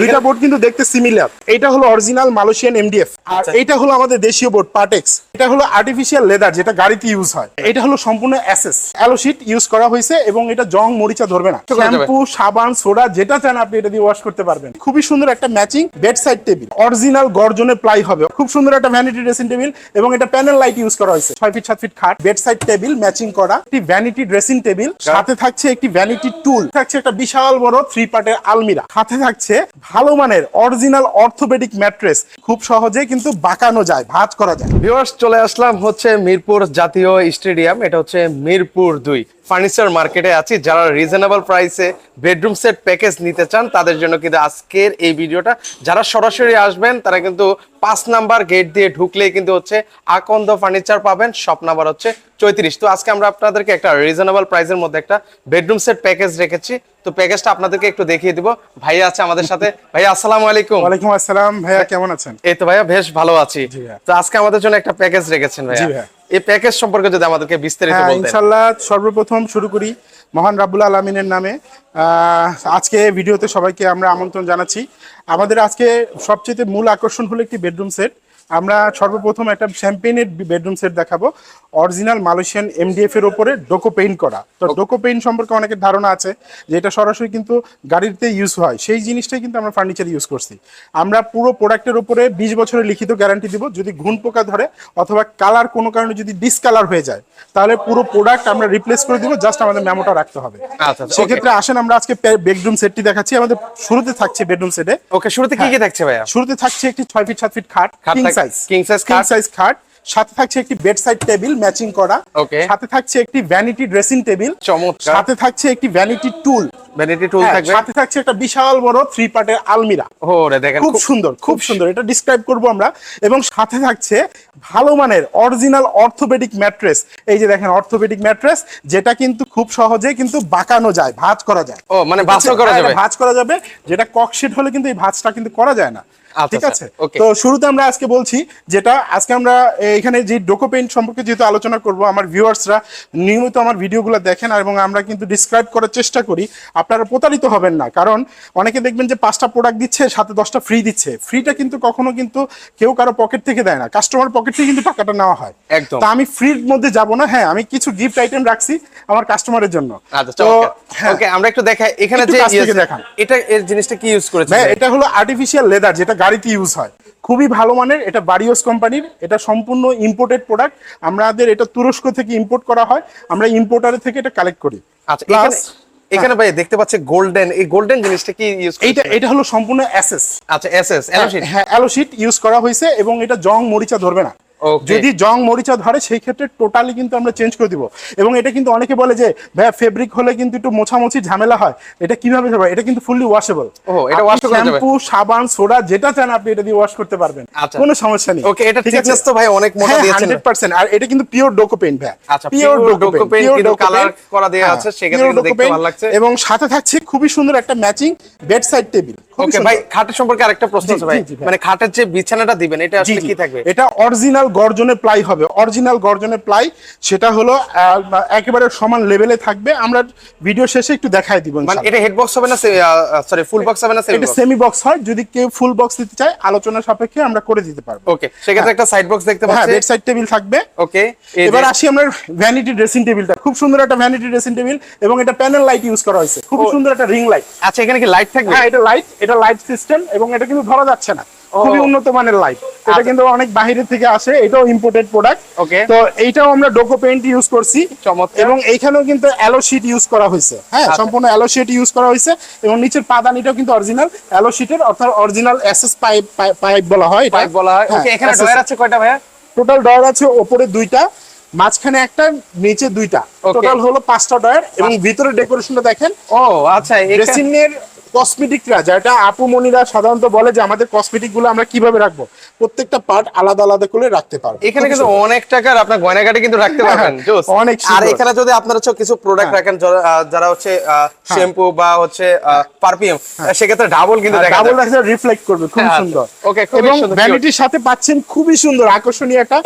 দুইটা বোর্ড কিন্তু দেখতে সিমিলার এটা হলো অরিজিনাল মালয়েশিয়ান এমডিএফ আর আচ্ছা। এটা হলো আমাদের দেশীয় বোর্ড পার্টেক্স এটা হলো আর্টিফিশিয়াল লেদার যেটা গাড়িতে ইউজ হয়। এটা হলো সম্পূর্ণ অ্যাসেস অ্যালোশিট ইউজ করা হয়েছে এবং এটা জং মরিচা ধরবে না। শ্যাম্পু সাবান সোডা যেটা চান আপনি এটা দিয়ে ওয়াশ করতে পারবেন। খুবই সুন্দর একটা matching bed side table original গর্জনে ply হবে। খুব সুন্দর একটা ভ্যানিটি ড্রেসিং টেবিল এবং এটা প্যানেল লাইট ইউজ করা হয়েছে। ছয় ফিট সাত ফিট খাট। বেড সাইড টেবিল ম্যাচিং করা। একটি ভ্যানিটি ড্রেসিং টেবিল সাথে থাকছে একটি ভ্যানিটি টুল থাকছে একটা বিশাল বড় থ্রি পার্টের আলমিরা। সাথে থাকছে ভালো মানের অরিজিনাল অর্থোপেডিক ম্যাট্রেস খুব সহজে কিন্তু বাঁকানো যায়, ভাঁজ করা যায়। ভিউয়ার্স চলে আসলাম হচ্ছে মিরপুর জাতীয় স্টেডিয়াম, এটা হচ্ছে মিরপুর দুই। ফার্নিচার মার্কেটে আছি, যারা রিজনেবল প্রাইসে বেডরুম সেট প্যাকেজ নিতে চান, তাদের জন্য কিন্তু আজকের এই ভিডিওটা যারা সরাসরি আসবেন, তারা কিন্তু পাঁচ নাম্বার গেট দিয়ে ঢুকলেই কিন্তু হচ্ছে আকন্দ ফার্নিচার পাবেন শপ নাম্বার হচ্ছে চৌত্রিশ। তো আজকে আমরা আপনাদেরকে একটা রিজনেবল প্রাইসের মধ্যে একটা বেডরুম সেট প্যাকেজ রেখেছি। তো প্যাকেজটা আপনাদেরকে একটু দেখিয়ে দিব। ভাইয়া আছে আমাদের সাথে। ভাইয়া আসসালাম আলাইকুম। ওয়ালাইকুম আসসালাম। ভাইয়া কেমন আছেন? এই তো ভাইয়া বেশ ভালো আছি। তো আজকে আমাদের জন্য একটা প্যাকেজ রেখেছেন ভাইয়া। ভাইয়া। এই প্যাকেজ সম্পর্কে যদি আমাদেরকে বিস্তারিত হ্যাঁ ইনশাআল্লাহ ইনশাল্লাহ সর্বপ্রথম শুরু করি মহান রাব্বুল আলমিনের নামে। আহ, আজকে ভিডিওতে সবাইকে আমরা আমন্ত্রণ জানাচ্ছি। আমাদের আজকে সবচেয়ে মূল আকর্ষণ হলো একটি বেডরুম সেট আমরা সর্বপ্রথম একটা শ্যাম্পেনের বেডরুম সেট দেখাবো। অরিজিনাল মালয়েশিয়ান এমডিএফ এর উপরে ডোকো পেইন্ট করা। তো ডোকো পেইন্ট সম্পর্কে অনেকের ধারণা আছে যে এটা সরাসরি কিন্তু গাড়িতে ইউজ হয়। সেই জিনিসটাই কিন্তু আমরা ফার্নিচার ইউজ করছি। আমরা পুরো প্রোডাক্টের উপরে বিশ বছরের লিখিত গ্যারান্টি দিব যদি ঘুণ পোকা ধরে অথবা কালার কোনো কারণে যদি ডিসকালার হয়ে যায় তাহলে পুরো প্রোডাক্ট আমরা রিপ্লেস করে দিব জাস্ট আমাদের মেমোটা রাখতে হবে। আচ্ছা, আচ্ছা, সেক্ষেত্রে আসেন আমরা আজকে বেডরুম সেটটি দেখাচ্ছি। আমাদের শুরুতে থাকছে বেডরুম সেটে ওকে শুরুতে কি কি থাকছে ভাইয়া? শুরুতে থাকছে একটি ছয় ফিট সাত ফিট খাট king size king size king. Size খাট। সাথে থাকছে একটি বেড সাইড টেবিল ম্যাচিং করা। ওকে সাথে থাকছে একটি ভ্যানিটি ড্রেসিং টেবিল চমৎকার। সাথে থাকছে একটি ভ্যানিটি টুল ভ্যানিটি টুল থাকবে। সাথে থাকছে একটা বিশাল বড় থ্রি পার্টের আলমিরা। দেখেন খুব সুন্দর খুব সুন্দর এটা ডিসক্রাইব করব আমরা। এবং সাথে থাকছে ভালো মানের অরিজিনাল অর্থোপেডিক ম্যাট্রেস এই যে দেখেন অর্থোপেডিক ম্যাট্রেস যেটা কিন্তু খুব সহজে কিন্তু বাঁকানো যায় ভাঁজ করা যায়। ও, মানে ভাঁজও করা হ্যাঁ, যাবে। ভাঁজ করা যাবে যেটা ককশিট হলে কিন্তু এই ভাঁজটা কিন্তু করা যায় না। আচ্ছা, ঠিক আচ্ছা, আছে? তো শুরুতে আমরা আজকে বলছি যেটা আজকে আমরা এখানে যে ডোকো পেইন্ট সম্পর্কে যেহেতু আলোচনা করব আমার ভিউয়ার্সরা নিয়মিত আমার ভিডিওগুলো দেখেন আর এবং আমরা কিন্তু ডিসক্রাইব করার চেষ্টা করি আপনারা প্রতারিত হবেন না। কারণ অনেকে দেখবেন যে পাঁচটা প্রোডাক্ট দিচ্ছে সাথে দশটা ফ্রি দিচ্ছে। ফ্রিটা কিন্তু কখনো কিন্তু কেউ কারও পকেট থেকে দেয় না। কাস্টমার পকেট থেকে কিন্তু টাকাটা নেওয়া হয়। একদম। তা আমি ফ্রির মধ্যে যাব না। হ্যাঁ আমি কিছু গিফট আইটেম রাখছি আমার কাস্টমারের জন্য। আচ্ছা তো হ্যাঁ। ওকে আমরা একটু দেখাই। এখানে যে দেখান। এটা এর জিনিসটা কি ইউজ করেছে এটা হলো আর্টিফিশিয়াল লেদার যেটা গাড়িতে ইউজ হয়। খুবই ভালো মানের এটা বারিওস কোম্পানির এটা সম্পূর্ণ ইম্পোর্টেড প্রোডাক্ট আমাদের এটা তুরস্ক থেকে ইম্পোর্ট করা হয়। আমরা ইম্পোর্টারের থেকে এটা কালেক্ট করি। আচ্ছা এখানে ভাই দেখতে পাচ্ছি গোল্ডেন এই গোল্ডেন জিনিসটা কি ইউজ এইটা এটা হলো সম্পূর্ণ অ্যাসেস। আচ্ছা এসএস অ্যালোশিট? হ্যাঁ অ্যালোশিট ইউজ করা হয়েছে এবং এটা জং মরিচা ধরবে না. যদি জং মরিচা ধরে সেই ক্ষেত্রে টোটালি কিন্তু আমরা চেঞ্জ করে দিব। এবং এটা কিন্তু অনেকে বলে যে ভাইয়া ফেব্রিক হলে কিন্তু একটু মোছামুছি ঝামেলা হয়। এটা কীভাবে হবে? এটা কিন্তু ফুললি ওয়াশেবল ও, এটা wash করা যাবে। শ্যাম্পু সাবান সোডা যেটা চান আপনি এটা দিয়ে ওয়াশ করতে পারবেন। আচ্ছা। কোনো সমস্যা নেই। Okay, এটা ঠিক আছে? তো ভাই অনেক মোটা হ্যাঁ, দিয়েছেন। 100% আর এটা কিন্তু পিওর ডোকো পেইন্ট ভাই। আচ্ছা, pure Doco paint, কিন্তু colour করা দেয়া আছে, সেক্ষেত্রে কিন্তু দেখতে ভালো লাগছে। হ্যাঁ, এবং সাথে থাকছে খুবই সুন্দর একটা matching bed side table okay ভাই খাটের সম্পর্কে আরেকটা প্রশ্ন আছে ভাই। ভাই। মানে খাটের যে বিছানাটা দিবেন এটা আসলে কি থাকবে? এটা অরিজিনাল গর্জনের প্লাই হবে অরিজিনাল গর্জনে প্লাই সেটা হলো একেবারে সমান লেভেলে থাকবে। আমরা ভিডিও শেষে একটু দেখাই দিব মানে এটা হেড বক্স হবে না সরি ফুল বক্স হবে না সেমি এটা বক্স সেমি বক্স হয় যদি কেউ ফুল বক্স দিতে চায় আলোচনা সাপেক্ষে আমরা করে দিতে পারব। ওকে সেক্ষেত্রে একটা সাইড বক্স দেখতে হ্যাঁ পাচ্ছি। বেড সাইড টেবিল থাকবে। ওকে এবার আসি আমরা ভ্যানিটি ড্রেসিং টেবিলটা খুব সুন্দর একটা ভ্যানিটি ড্রেসিং টেবিল এবং এটা প্যানেল লাইট ইউজ করা হয়েছে। খুব সুন্দর একটা রিং লাইট আচ্ছা এখানে কি লাইট থাকবে? হ্যাঁ এটা লাইট এটা লাইট সিস্টেম এবং এটা কিন্তু ধরা যাচ্ছে না। খুবই উন্নত মানের লাইট এটা আচ্ছা। কিন্তু অনেক বাইরে থেকে আসে এটাও ইম্পোর্টেড প্রোডাক্ট Okay. তো এইটাও আমরা ডোকো পেইন্ট ইউজ করছি। চমৎকার। এবং এইখানেও কিন্তু অ্যালো শিট ইউজ করা হয়েছে। হ্যাঁ আচ্ছা। সম্পূর্ণ অ্যালো শিট ইউজ করা হয়েছে। এবং নিচের পাদানিটাও কিন্তু অরিজিনাল অ্যালো শিটের অর্থাৎ অরিজিনাল এসএস পাইপ পাইপ বলা হয় পাইপ বলা হয়। হ্যাঁ, ওকে এখানে ডয়ার আছে কয়টা ভাইয়া? টোটাল ডয়ার আছে ওপরে দুইটা মাঝখানে একটা নিচে দুইটা। টোটাল হলো পাঁচটা ডয়ার এবং ভিতরে ডেকোরেশনটা দেখেন। ও আচ্ছা ড্রেসিং এর কসমেটিকরা যেটা আপু মনিরা সাধারণত বলে যে আমাদের কসমেটিকগুলো আমরা কীভাবে রাখব? প্রত্যেকটা পার্ট আলাদা আলাদা করে রাখতে পারব। এখানে কিন্তু অনেক টাকার আপনার গয়নাগাটি কিন্তু রাখতে পারবেন হ্যাঁ, অনেক আর এখানে যদি আপনারা হচ্ছে কিছু প্রোডাক্ট হ্যাঁ। রাখেন যারা- হচ্ছে শ্যাম্পু বা হচ্ছে পারফিউম সেক্ষেত্রে ডাবল কিন্তু ডাবল যাবে। রিফ্লেক্ট করবে খুব হ্যাঁ, সুন্দর। ওকে এবং সুন্দর, ভ্যানিটির সাথে পাচ্ছেন খুবই সুন্দর আকর্ষণীয় একটা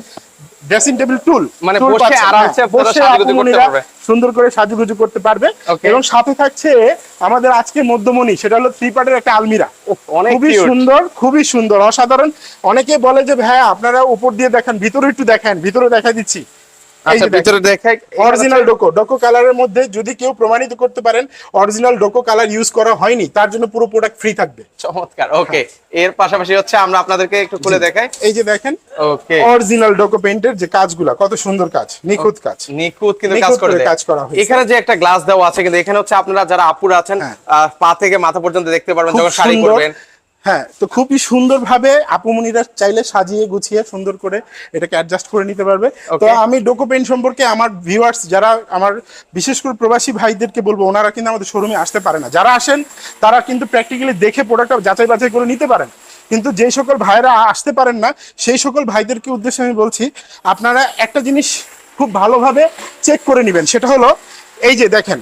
ড্রেসিং টেবিল টুল মানে বসে আরামসে বসে আপুমনিরা পারবে। সুন্দর করে সাজুগুজু করতে পারবে। এবং সাথে থাকছে আমাদের আজকে মধ্যমণি সেটা হলো থ্রি পার্টের একটা আলমিরা। অনেক খুবই সুন্দর খুবই সুন্দর অসাধারণ। অনেকে বলে যে ভাই আপনারা উপর দিয়ে দেখেন ভিতরে একটু দেখেন ভিতরে দেখা দিচ্ছি। আচ্ছা ভিতরে দেখাই অরিজিনাল ডোকো ডোকো কালারের মধ্যে যদি কেউ প্রমাণিত করতে পারেন অরিজিনাল ডোকো কালার ইউজ করা হয়নি তার জন্য পুরো প্রোডাক্ট ফ্রি থাকবে। চমৎকার ওকে এর পাশাপাশি হচ্ছে আমরা আপনাদেরকে একটু খুলে দেখাই। এই যে দেখেন ওকে অরিজিনাল ডোকো পেইন্টের যে কাজগুলা কত সুন্দর কাজ নিখুঁত কাজ। নিখুঁত কিন্তু কাজ করে কাজ করা হয়েছে। এখানে যে একটা গ্লাস দেওয়া আছে কিন্তু এখানে হচ্ছে আপনারা যারা আপুরা আছেন হ্যাঁ। আহ, পা থেকে মাথা পর্যন্ত দেখতে পারবেন যখন শাড়ি করবেন হ্যাঁ তো খুবই সুন্দর ভাবে আপুমনিরা চাইলে সাজিয়ে গুছিয়ে সুন্দর করে এটাকে অ্যাডজাস্ট করে নিতে পারবে। তো আমি ডোকো পেইন্ট সম্পর্কে আমার ভিউয়ার্স যারা আমার বিশেষ করে প্রবাসী ভাইদেরকে বলব ওনারা কিন্তু আমাদের শোরুমে আসতে পারে না। যারা আসেন তারা কিন্তু প্র্যাকটিক্যালি দেখে প্রোডাক্টটা যাচাই বাছাই করে নিতে পারেন। কিন্তু যেই সকল ভাইরা আসতে পারেন না সেই সকল ভাইদেরকে উদ্দেশ্যে আমি বলছি আপনারা একটা জিনিস খুব ভালোভাবে চেক করে নেবেন। সেটা হলো এই যে দেখেন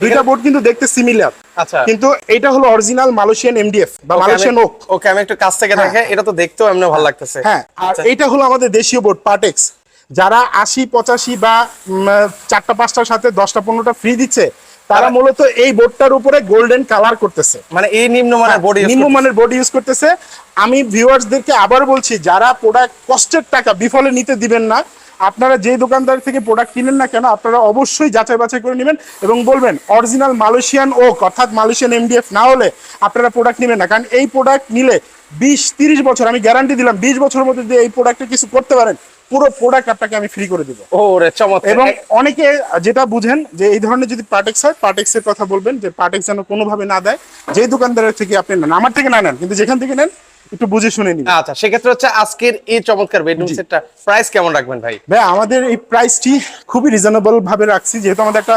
দুইটা বোর্ড কিন্তু দেখতে সিমিলার আচ্ছা। কিন্তু এটা হলো অরিজিনাল মালয়েশিয়ান এমডিএফ বা মালয়েশিয়ান ওক ওকে আমি একটু কাছ থেকে হ্যাঁ। দেখে এটা তো দেখতেও এমনি ভালো লাগতেছে। হ্যাঁ আর আচ্ছা। এইটা হলো আমাদের দেশীয় বোর্ড পার্টেক্স যারা আশি পঁচাশি বা চারটা পাঁচটার সাথে দশটা পনেরোটা ফ্রি দিচ্ছে তারা মূলত এই বোর্ডটার উপরে গোল্ডেন কালার করতেছে। মানে এই নিম্নমানের বডি হ্যাঁ, নিম্নমানের বোর্ড ইউজ করতেছে। আমি ভিউয়ার্সদেরকে আবার বলছি যারা প্রোডাক্ট কষ্টের টাকা বিফলে নিতে দিবেন না আপনারা যে দোকানদার থেকে প্রোডাক্ট কিনেন না কেন আপনারা অবশ্যই যাচাই বাছাই করে নেবেন এবং বলবেন অরিজিনাল মালয়েশিয়ান ওক অর্থাৎ মালয়েশিয়ান এমডিএফ না হলে আপনারা প্রোডাক্ট নেবেন না। কারণ এই প্রোডাক্ট নিলে বিশ তিরিশ বছর আমি গ্যারান্টি দিলাম বিশ বছরের মধ্যে যদি এই প্রোডাক্টে কিছু করতে পারেন পুরো প্রোডাক্ট আপনাকে আমি ফ্রি করে দিব। চমৎকার। এবং অনেকে যেটা বুঝেন যে এই ধরনের যদি পার্টেক্স হয় পার্টেক্সের কথা বলবেন যে পার্টেক্স যেন কোনোভাবে না দেয় যে দোকানদারের থেকে আপনি নেন আমার থেকে না নেন কিন্তু যেখান থেকে নেন একটু বুঝে শুনে নিন। আচ্ছা সেক্ষেত্রে হচ্ছে আজকের এই চমৎকার বেডরুম সেটটা প্রাইস কেমন রাখবেন ভাই? ভাই আমাদের এই প্রাইসটি খুবই রিজনেবল ভাবে রাখছি যেহেতু আমাদের একটা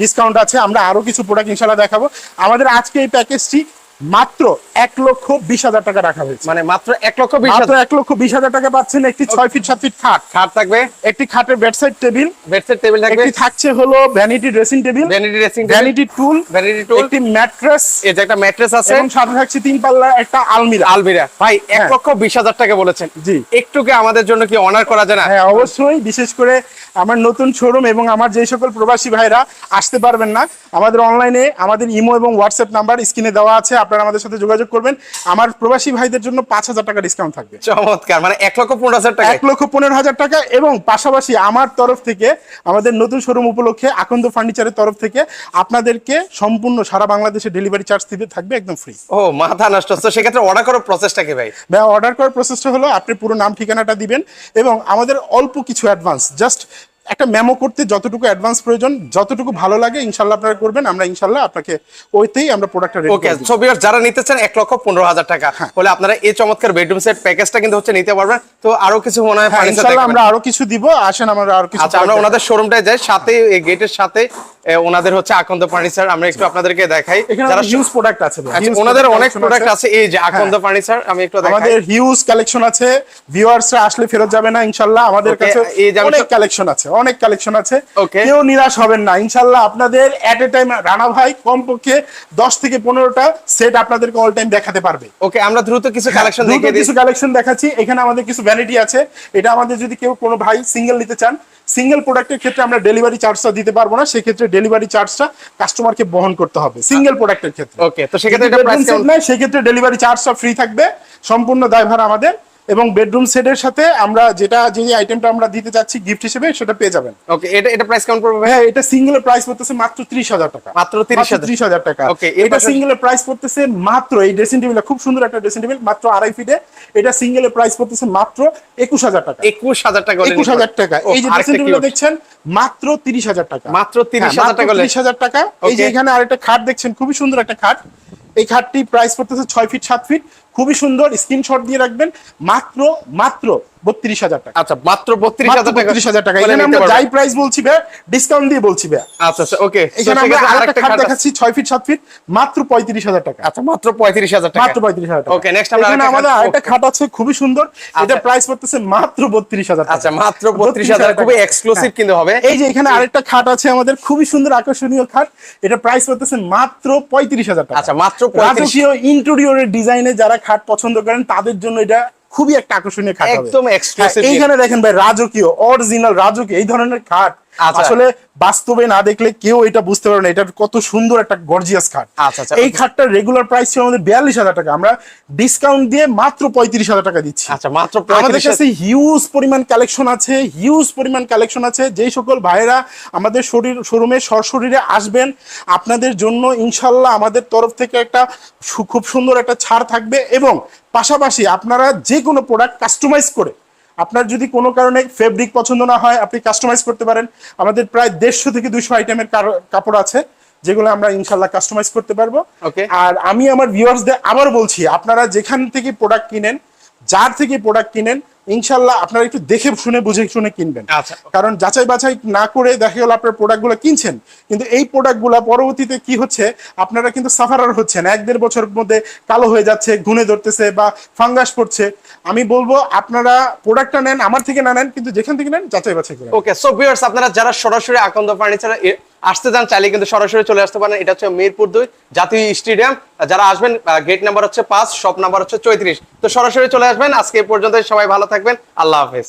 ডিসকাউন্ট আছে আমরা আরও কিছু প্রোডাক্ট ইনশাল্লাহ দেখাবো। আমাদের আজকে এই প্যাকেজটি মাত্র এক লক্ষ বিশ হাজার টাকা রাখা হয়েছে। মানে মাত্র এক লক্ষ বিশ মাত্র এক লক্ষ বিশ হাজার টাকা পাচ্ছেন একটি ছয় ফিট সাত ফিট খাট। খাট থাকবে? একটি খাটের বেডসাইড টেবিল। বেডসেট টেবিল থাকবে? একটি থাকছে হলো vanity dressing table vanity dressing vanity stool vanity stool একটি ম্যাট্রেস এই যে একটা ম্যাট্রেস আছে। এবং সাথে থাকছে তিন পাল্লা একটা আলমিরা। আলমিরা। ভাই এক হ্যাঁ। লক্ষ বিশ হাজার টাকা বলেছেন। জি। একটু কি আমাদের জন্য কি অনার করা যায় না? হ্যাঁ অবশ্যই বিশেষ করে আমার নতুন শোরুম এবং আমার যে সকল প্রবাসী ভাইরা আসতে পারবেন না আমাদের অনলাইনে আমাদের ইমো এবং হোয়াটসঅ্যাপ নাম্বার স্ক্রিনে দেওয়া আছে আপনারা আমাদের সাথে যোগাযোগ করবেন। আমার প্রবাসী ভাইদের জন্য পাঁচ হাজার টাকা ডিসকাউন্ট থাকবে। চমৎকার মানে এক লক্ষ পনেরো হাজার টাকা এক লক্ষ পনেরো হাজার টাকা এবং পাশাপাশি আমার তরফ থেকে আমাদের নতুন শোরুম উপলক্ষে আকন্দ ফার্নিচারের তরফ থেকে আপনাদেরকে সম্পূর্ণ সারা বাংলাদেশে ডেলিভারি চার্জ দিতে থাকবে একদম ফ্রি ও মাথা নষ্ট। তো সেক্ষেত্রে অর্ডার করার প্রসেসটা কি ভাই? ভাই অর্ডার করার প্রসেসটা হলো আপনি পুরো নাম ঠিকানাটা দিবেন এবং আমাদের অল্প কিছু অ্যাডভান্স জাস্ট একটা মেমো করতে যতটুকু অ্যাডভান্স প্রয়োজন যতটুকু ভালো লাগে ইনশাল্লাহ আপনারা করবেন আমরা ইনশাল্লাহ আপনাকে ওইতেই আমরা প্রোডাক্টটা রেডি ওকে ছবি যারা নিতে চান এক লক্ষ পনেরো হাজার টাকা বলে হলে আপনারা এই চমৎকার বেডরুম সেট প্যাকেজটা কিন্তু হচ্ছে নিতে পারবেন। তো আরও কিছু মনে হয় হ্যাঁ ইনশাল্লাহ আমরা আরও কিছু দিব আসেন আমরা আরও কিছু আচ্ছা আমরা ওনাদের শোরুমটায় যাই সাথে এই গেটের সাথে ওনাদের হচ্ছে আকন্দ ফার্নিচার আমরা একটু আপনাদেরকে দেখাই। যারা হিউজ প্রোডাক্ট আছে আচ্ছা, ওনাদের অনেক প্রোডাক্ট আছে। এই যে আকন্দ হ্যাঁ। ফার্নিচার আমি একটু দেখাই। আমাদের হিউজ কালেকশন আছে। ভিউয়ার্সরা আসলে ফেরত যাবে না ইনশাল্লাহ আমাদের কাছে অনেক কালেকশন আছে অনেক কালেকশন আছে। কেউ নিরাশ হবেন না ইনশাল্লাহ আপনাদের এট এ টাইম রানা ভাই কমপক্ষে দশ থেকে পনেরোটা সেট আপনাদেরকে অল টাইম দেখাতে পারবে। ওকে আমরা দ্রুত কিছু কালেকশন দেখিয়ে দিই। কিছু কালেকশন দেখাচ্ছি। এখানে আমাদের কিছু ভ্যানিটি আছে। এটা আমাদের যদি কেউ কোনো ভাই সিঙ্গেল নিতে চান সিঙ্গেল প্রোডাক্টের ক্ষেত্রে আমরা ডেলিভারি চার্জটা দিতে পারব না। সেক্ষেত্রে ডেলিভারি চার্জটা কাস্টমারকে বহন করতে হবে সিঙ্গেল প্রোডাক্টের ক্ষেত্রে। ওকে তো সেক্ষেত্রে এটা প্রাইস সেক্ষেত্রে ডেলিভারি চার্জটা ফ্রি থাকবে। সম্পূর্ণ দায়ভার আমাদের। এবং বেডরুম সেটের সাথে আমরা যেটা যে আইটেমটা আমরা দিতে চাচ্ছি গিফট হিসেবে সেটা পেয়ে যাবেন। ওকে এটা এটা প্রাইস কেমন পড়বে? হ্যাঁ এটা সিঙ্গেলের প্রাইস পড়তেছে মাত্র ত্রিশ হাজার টাকা। মাত্র 30,000 ত্রিশ হাজার। টাকা। এর এটা সিঙ্গেলের প্রাইস পড়তেছে মাত্র এই ড্রেসিং টেবিল খুব সুন্দর একটা ড্রেসিং টেবিল মাত্র আড়াই ফিটে এটা সিঙ্গেলের প্রাইস পড়তেছে মাত্র একুশ হাজার টাকা। একুশ হাজার টাকা হলে একুশ নিতে হাজার পারবেন। টাকা এই যে ড্রেসিং টেবিল cute। দেখছেন মাত্র তিরিশ হাজার টাকা। মাত্র 30,000 হ্যাঁ, টাকা হলে- 30,000 টাকা। এই যে. এখানে আরেকটা খাট দেখছেন খুবই সুন্দর একটা খাট। এই খাটটি প্রাইস পড়তেছে ছয় ফিট সাত ফিট খুবই সুন্দর স্ক্রিনশট দিয়ে রাখবেন। মাত্র মাত্র বত্রিশ হাজার টাকা। আচ্ছা মাত্র বত্রিশ হাজার টাকা বত্রিশ হাজার টাকা। এখানে আমরা যাই প্রাইস বলছি ভাই ডিসকাউন্ট দিয়ে বলছি ভাই। আচ্ছা আচ্ছা ওকে এখানে আমরা আরেকটা খাট দেখাচ্ছি ছয় ফিট সাত ফিট মাত্র পঁয়ত্রিশ হাজার টাকা। আচ্ছা মাত্র পঁয়ত্রিশ হাজার টাকা। মাত্র পঁয়ত্রিশ হাজার টাকা। Okay, next আমরা এখানে আমাদের আরেকটা খাট আছে খুবই সুন্দর। এটা আচ্ছা। প্রাইস পড়তেছে মাত্র বত্রিশ হাজার টাকা। আচ্ছা মাত্র বত্রিশ হাজার খুবই এক্সক্লুসিভ কিন্তু হবে। এই যে এখানে আরেকটা খাট আছে আমাদের খুবই সুন্দর আকর্ষণীয় খাট এটা প্রাইস পড়তেছে মাত্র পঁয়ত্রিশ হাজার টাকা। আচ্ছা মাত্র পঁয়ত্রিশ রাজকীয় ইন্টেরিয়রের ডিজাইনে যারা খাট পছন্দ করেন তাদের জন্য এটা খুবই একটা আকর্ষণীয় খাট একদম এক্সপ্রেস হ্যাঁ, এইখানে দেখেন ভাই রাজকীয় অরিজিনাল রাজকীয় এই ধরনের খাট। আসলে বাস্তবে না দেখলে কেউ এটা বুঝতে পারবে না। এটা কত সুন্দর একটা গর্জিয়াস খাট। আচ্ছা, আচ্ছা। এই খাটটার রেগুলার প্রাইস ছিল আমাদের বিয়াল্লিশ হাজার টাকা। আমরা ডিসকাউন্ট দিয়ে মাত্র পঁয়ত্রিশ হাজার টাকা দিচ্ছি। আচ্ছা মাত্র আমাদের কাছে হিউজ পরিমাণ কালেকশন আছে হিউজ পরিমাণ কালেকশন আছে। যেই সকল ভাইয়েরা আমাদের শরীর শোরুমে সরশরীরে আসবেন আপনাদের জন্য ইনশাল্লাহ আমাদের তরফ থেকে একটা খুব সুন্দর একটা ছাড় থাকবে এবং পাশাপাশি আপনারা যে কোনো প্রোডাক্ট কাস্টমাইজ করে আপনার যদি কোনো কারণে ফেব্রিক পছন্দ না হয় আপনি কাস্টমাইজ করতে পারেন আমাদের প্রায় দেড়শো থেকে দুশো আইটেমের কাপড় আছে যেগুলো আমরা ইনশাল্লাহ কাস্টমাইজ করতে পারব. আর আমি আমার ভিউয়ার্সদের আবার বলছি আপনারা যেখান থেকে প্রোডাক্ট কিনেন যার থেকে প্রোডাক্ট কিনেন ইনশাল্লাহ আপনারা একটু দেখে শুনে বুঝে শুনে কিনবেন। আচ্ছা। কারণ যাচাই বাছাই না করে দেখা গেল আপনার প্রোডাক্টগুলো কিনছেন। কিন্তু এই প্রোডাক্টগুলো পরবর্তীতে কি হচ্ছে আপনারা কিন্তু সাফারার হচ্ছেন এক দেড় বছরের মধ্যে কালো হয়ে যাচ্ছে ঘুনে ধরতেছে বা ফাঙ্গাস পড়ছে। আমি বলব আপনারা প্রোডাক্টটা নেন আমার থেকে না নেন কিন্তু যেখান থেকে নেন যাচাই বাছাই করে ওকে সো ভিউয়ার্স আপনারা যারা সরাসরি আকন্দ ফার্নিচার আসতে চান চাইলে কিন্তু সরাসরি চলে আসতে পারেন। এটা হচ্ছে মিরপুর দুই জাতীয় স্টেডিয়াম। যারা আসবেন গেট নাম্বার হচ্ছে পাঁচ শপ নাম্বার হচ্ছে চৌত্রিশ। তো সরাসরি চলে আসবেন। আজকে পর্যন্ত সবাই ভালো থাকবেন। আল্লাহ হাফেজ।